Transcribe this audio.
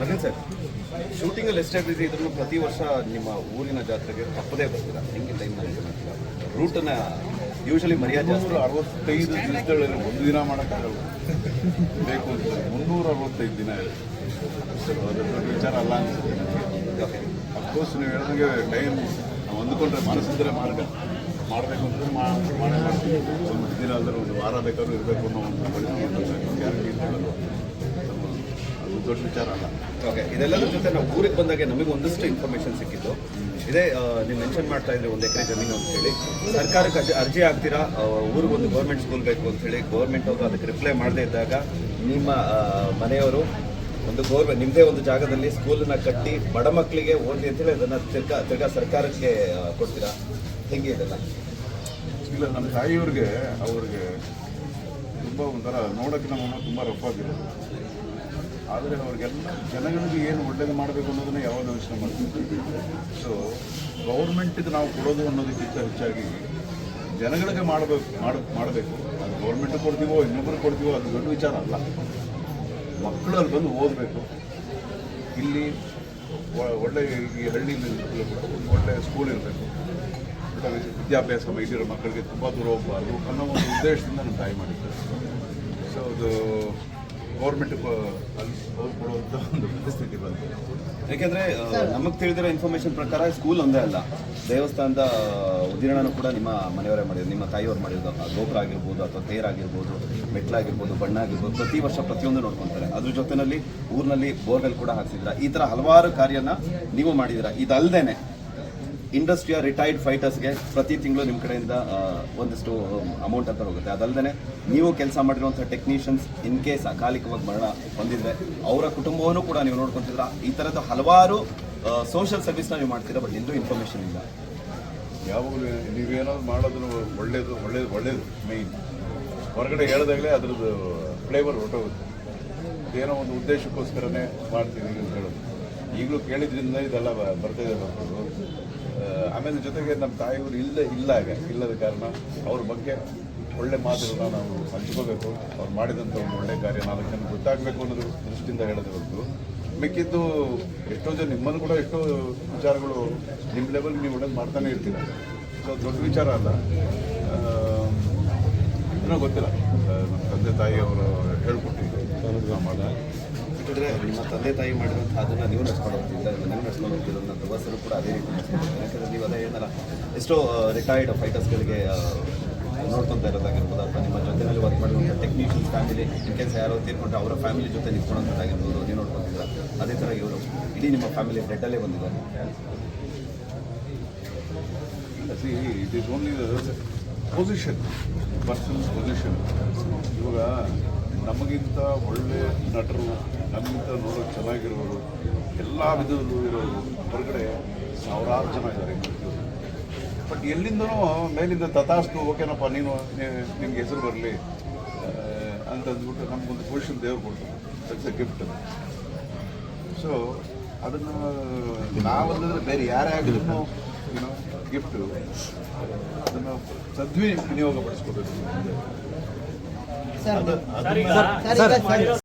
Naveen sir shooting ಅಲ್ಲಿ ಎಷ್ಟೇ ಬಿಸಿ ಇದ್ರೂ ಪ್ರತಿ ವರ್ಷ ನಿಮ್ಮ ಊರಿನ ಜಾತ್ರೆಗೆ ತಪ್ಪದೇ ಬರ್ತೀರಾ? ಹೆಂಗೆ ಟೈಮ್ ಮ್ಯಾನೇಜ್ಮೆಂಟ್ ರೂಟನ್ನ ಯೂಶಲಿ ಮರ್ಯಾದೆ ಜಾಸ್ತಿ. ಅರವತ್ತೈದು ದಿನಗಳಲ್ಲಿ ಒಂದು ದಿನ ಮಾಡೋಕ್ಕಾಗಲ್ಲ. ಬೇಕು ಅಂತ. ಮುನ್ನೂರ ಅರವತ್ತೈದು ದಿನ ಅದು ದೊಡ್ಡ ವಿಚಾರ ಅಲ್ಲ ಅನ್ಸುತ್ತೆ ಅಫ್ಕೋರ್ಸ್ ನೀವು ಹೇಳಿದಂಗೆ ಟೈಮ್ ನಾವು ಅಂದುಕೊಂಡ್ರೆ ಮನಸ್ಸಿದ್ರೆ ಮಾರ್ಗ. ಮಾಡಬೇಕು ಅಂತಂದ್ರೆ ಮಾ- ಮಾಡೇ ಮಾಡ್ತೀವಿ. ಒಂದು ದಿನ ಅಂದರೆ ಒಂದು ವಾರ ಬೇಕಾದ್ರೂ ಇರಬೇಕು ಅನ್ನೋ ಒಂದು ಪರಿಸ್ಥಿತಿ ದೊಡ್ಡ ವಿಚಾರ ಅಲ್ಲ. ಓಕೆ ಇದೆಲ್ಲದರ ಜೊತೆ ನಾವು ಊರಿಗೆ ಬಂದಾಗ ನಮಗೆ ಒಂದಷ್ಟು ಇನ್ಫಾರ್ಮೇಶನ್ ಸಿಕ್ಕಿತ್ತು ಇದೇ ನೀವು ಮೆನ್ಷನ್ ಮಾಡ್ತಾ ಇದ್ರೆ ಒಂದು ಎಕರೆ ಜಮೀನು ಅಂತ ಹೇಳಿ. ಸರ್ಕಾರಕ್ಕೆ ಅರ್ಜಿ ಅರ್ಜಿ ಹಾಕ್ತೀರಾ? ಆ, ಊರಿಗೆ ಒಂದು ಗೌರ್ಮೆಂಟ್ ಸ್ಕೂಲ್ ಬೇಕು ಅಂತ ಹೇಳಿ ಗೌರ್ಮೆಂಟ್ ಅವರು ಅದಕ್ಕೆ ರಿಪ್ಲೈ ಮಾಡದೇ ಇದ್ದಾಗ ನಿಮ್ಮ ಮನೆಯವರು ಒಂದು ಗೌರ್ಮೆಂಟ್ ನಿಮ್ಮದೇ ಒಂದು ಜಾಗದಲ್ಲಿ ಸ್ಕೂಲನ್ನ ಕಟ್ಟಿ ಬಡ ಮಕ್ಕಳಿಗೆ ಓದಿ ಅಂತೇಳಿ ಅದನ್ನ ತಿರ್ಗಾ ತಿರ್ಗಾ ಸರ್ಕಾರಕ್ಕೆ ಕೊಡ್ತೀರಾ? ಹೆಂಗೆ ಇದೆಲ್ಲ? ಇಲ್ಲ ನಮ್ಮ ತಾಯಿಯವ್ರಿಗೆ ಅವ್ರಿಗೆ ತುಂಬ ಒಂಥರ ನೋಡೋಕ್ಕೆ ನಮ್ಮ ತುಂಬ ರಫ್ ಆಗಿರೋದು ಆದರೆ ಅವ್ರಿಗೆಲ್ಲ ಜನಗಳಿಗೆ ಏನು ಒಳ್ಳೇದು ಮಾಡಬೇಕು ಅನ್ನೋದನ್ನ ಯಾವಾಗ ಯೋಚನೆ ಮಾಡ್ತೀವಿ. ಸೊ ಗೌರ್ಮೆಂಟಿಗೆ ನಾವು ಕೊಡೋದು ಅನ್ನೋದಕ್ಕಿಂತ ಹೆಚ್ಚಾಗಿ ಜನಗಳಿಗೆ ಮಾಡಬೇಕು, ಮಾಡ, ಮಾಡಬೇಕು. ಅದು ಗೌರ್ಮೆಂಟ್ ಕೊಡ್ತೀವೋ ಇನ್ನೊಬ್ಬರು ಕೊಡ್ತೀವೋ, ಅದು ದೊಡ್ಡ ವಿಚಾರ ಅಲ್ಲ. ಮಕ್ಕಳು ಅಲ್ಲಿ ಬಂದು ಓದಬೇಕು. ಇಲ್ಲಿ ಒಳ್ಳೆ ಈ ಹಳ್ಳಿಯಲ್ಲಿ ಒಂದು ಒಳ್ಳೆ ಸ್ಕೂಲ್ ಇರಬೇಕು. ಒಳ್ಳೆ ವಿದ್ಯಾಭ್ಯಾಸ ಇಲ್ಲಿರೋ ಮಕ್ಕಳಿಗೆ ತುಂಬ ದೂರ ಹೋಗಬಾರ್ದು ಅನ್ನೋ ಒಂದು ಉದ್ದೇಶದಿಂದ ನಾನು ಟ್ರೈ ಮಾಡಿದ್ದೆ. ಸೊ ಅದು ಗೌರ್ಮೆಂಟ್ ಅವ್ರು ಕೊಡುವಂಥ ಒಂದು ಪರಿಸ್ಥಿತಿ ಬಂತು. ಯಾಕೆಂದ್ರೆ ನಮಗೆ ತಿಳಿದಿರೋ ಇನ್ಫಾರ್ಮೇಶನ್ ಪ್ರಕಾರ ಸ್ಕೂಲ್ ಒಂದೇ ಅಲ್ಲ. ದೇವಸ್ಥಾನದ ಉದ್ದೀರ್ಣನೂ ಕೂಡ ನಿಮ್ಮ ಮನೆಯವರೇ ಮಾಡಿದ್ರು ನಿಮ್ಮ ತಾಯಿಯವ್ರು ಮಾಡಿರೋದು ಗೋಪುರ ಆಗಿರ್ಬೋದು ಅಥವಾ ತೇರಾಗಿರ್ಬೋದು ಮೆಟ್ಲಾಗಿರ್ಬೋದು ಬಣ್ಣ ಆಗಿರ್ಬೋದು, ಪ್ರತಿ ವರ್ಷ ಪ್ರತಿಯೊಂದು ನೋಡ್ಕೊಂತಾರೆ. ಅದ್ರ ಜೊತೆಯಲ್ಲಿ ಊರಿನಲ್ಲಿ ಬೋರ್ವೆಲ್ ಕೂಡ ಹಾಕ್ಸಿದ್ರ. ಈ ತರ ಹಲವಾರು ಕಾರ್ಯನ ನೀವು ಮಾಡಿದಿರ ಇದಲ್ದೇನೆ ಇಂಡಸ್ಟ್ರಿಯ ರಿಟೈರ್ಡ್ ಫೈಟರ್ಸ್ಗೆ ಪ್ರತಿ ತಿಂಗಳು ನಿಮ್ಮ ಕಡೆಯಿಂದ ಒಂದಿಷ್ಟು ಅಮೌಂಟ್ ಅಂತ ಹೋಗುತ್ತೆ. ಅದಲ್ಲದೆ ನೀವು ಕೆಲಸ ಮಾಡಿರುವಂಥ ಟೆಕ್ನಿಷಿಯನ್ಸ್ ಇನ್ ಕೇಸ್ ಅಕಾಲಿಕವಾಗಿ ಮರಣ ಹೊಂದಿದ್ರೆ ಅವರ ಕುಟುಂಬವನ್ನು ಕೂಡ ನೀವು ನೋಡ್ಕೊಂತಿದ್ರ. ಈ ಥರದ ಹಲವಾರು ಸೋಷಿಯಲ್ ಸರ್ವಿಸ್ನ ನೀವು ಮಾಡ್ತೀರಾ ಬಟ್ ಎಲ್ಲೂ ಇನ್ಫಾರ್ಮೇಷನ್ ಇಲ್ಲ. ಯಾವಾಗಲೂ ನೀವೇನಾದ್ರು ಮಾಡೋದು ಒಳ್ಳೇದು ಒಳ್ಳೇದು ಒಳ್ಳೇದು ಮೇಯ್ನ್ ಹೊರಗಡೆ ಹೇಳಿದಾಗಲೇ ಅದ್ರದ್ದು ಫ್ಲೇವರ್ ಹೊರಟೋಗುತ್ತೆ. ಏನೋ ಒಂದು ಉದ್ದೇಶಕ್ಕೋಸ್ಕರನೇ ಮಾಡ್ತೀವಿ ಅಂತ ಹೇಳೋದು. ಈಗಲೂ ಕೇಳಿದ್ರಿಂದ ಇದೆಲ್ಲ ಬರ್ತಾ ಇದೆ ಆಮೇಲೆ ಜೊತೆಗೆ ನಮ್ಮ ತಾಯಿಯವರು ಇಲ್ಲ ಇಲ್ಲ ಆಗ ಇಲ್ಲದ ಕಾರಣ ಅವ್ರ ಬಗ್ಗೆ ಒಳ್ಳೆ ಮಾತುಗಳನ್ನ ನಾವು ಹಂಚ್ಕೋಬೇಕು. ಅವ್ರು ಮಾಡಿದಂಥ ಒಂದು ಒಳ್ಳೆ ಕಾರ್ಯ ನಾಲ್ಕು ಜನ ಗೊತ್ತಾಗಬೇಕು ಅನ್ನೋದು ದೃಷ್ಟಿಯಿಂದ ಹೇಳೋದು ಹೊರತು. ಮಿಕ್ಕಿದ್ದು ಎಷ್ಟೋ ಜನ ನಿಮ್ಮನ್ನು ಕೂಡ ಎಷ್ಟೋ ವಿಚಾರಗಳು ನಿಮ್ಮ ಲೆವೆಲ್ ನೀವು ಒಳ್ಳೆ ಮಾಡ್ತಾನೆ ಇರ್ತೀರ. ಸೊ ದೊಡ್ಡ ವಿಚಾರ ಅಲ್ಲ. ಇನ್ನೂ ಗೊತ್ತಿಲ್ಲ. ನಮ್ಮ ತಂದೆ ತಾಯಿ ಅವರು ಹೇಳ್ಕೊಟ್ಟಿದ್ದು ನಾವು ಮಾಡೋಣ. ನಿಮ್ಮ ತಂದೆ ತಾಯಿ ಮಾಡಿರುವಂಥ ಅದನ್ನ ನೀವು ನಡ್ಸ್ಕೊಂಡು ಹೋಗ್ತಿದ್ದ ನೀವು ನಡ್ಸ್ಕೊಂಡು ನನ್ನ ದವಸರು ಕೂಡ ಅದೇ ರೀತಿ ಯಾಕಂದ್ರೆ ನೀವು ಅದೇ ಏನಲ್ಲ ಎಷ್ಟೋ ರಿಟೈರ್ಡ್ ಫೈಟರ್ಸ್ಗಳಿಗೆ ನೋಡ್ಕೊಂತ ಇರೋದಾಗಿರ್ಬೋದು ಅಥವಾ ನಿಮ್ಮ ಜೊತೆಯಲ್ಲಿ ವರ್ಕ್ ಮಾಡಿರುವಂಥ ಟೆಕ್ನಿಷಿಯನ್ಸ್ ಫ್ಯಾಮಿಲಿ ಇನ್ ಕೇಸ್ ಯಾರೋ ತೀರ್ಕೊಂಡ್ರೆ ಅವರ ಫ್ಯಾಮಿಲಿ ಜೊತೆ ನಿಂತ್ಕೊಳ್ಳೋದಾಗಿರ್ಬೋದು ನೀವು ನೋಡ್ಕೊತಿದ್ರ ಅದೇ ಥರ ಇವರು ಇಡೀ ನಿಮ್ಮ ಫ್ಯಾಮಿಲಿ ಡೆಡ್ಡಲ್ಲೇ ಬಂದಿದ್ದಾರೆ. It is only position persons position ಇವಾಗ ನಮಗಿಂತ ಒಳ್ಳೆ ನಟರು, ನಮಗಿಂತ ನೋಡೋಕೆ ಚೆನ್ನಾಗಿರೋರು, ಎಲ್ಲ ವಿಧದಲ್ಲೂ ಇರೋರು ಹೊರಗಡೆ ಸಾವಿರಾರು ಜನ ಇದ್ದಾರೆ. ಬಟ್ ಎಲ್ಲಿಂದನೂ ಮೇಲಿಂದ ತಥಾಸ್ತು, ಓಕೆನಪ್ಪ, ನೀನು ನಿಮಗೆ ಹೆಸರು ಬರಲಿ. ಅಂತ ಅಂದ್ಬಿಟ್ಟು ನಮಗೊಂದು ಪೊಸಿಷನ್ ದೇವ್ರು ಕೊಡ್ತಾರೆ. ದಟ್ಸ್ ಎ ಗಿಫ್ಟ್ ಸೊ ಅದನ್ನು ನಾವಂದ್ರೆ ಬೇರೆ ಯಾರೇ ಆಗಿದ್ರು ಏನೋ ಗಿಫ್ಟು ಅದನ್ನು ಸದ್ವಿ ವಿನಿಯೋಗ ಪಡಿಸ್ಕೋಬೇಕು. ಸರ್. ಅದು ಸರ್ ಈಗ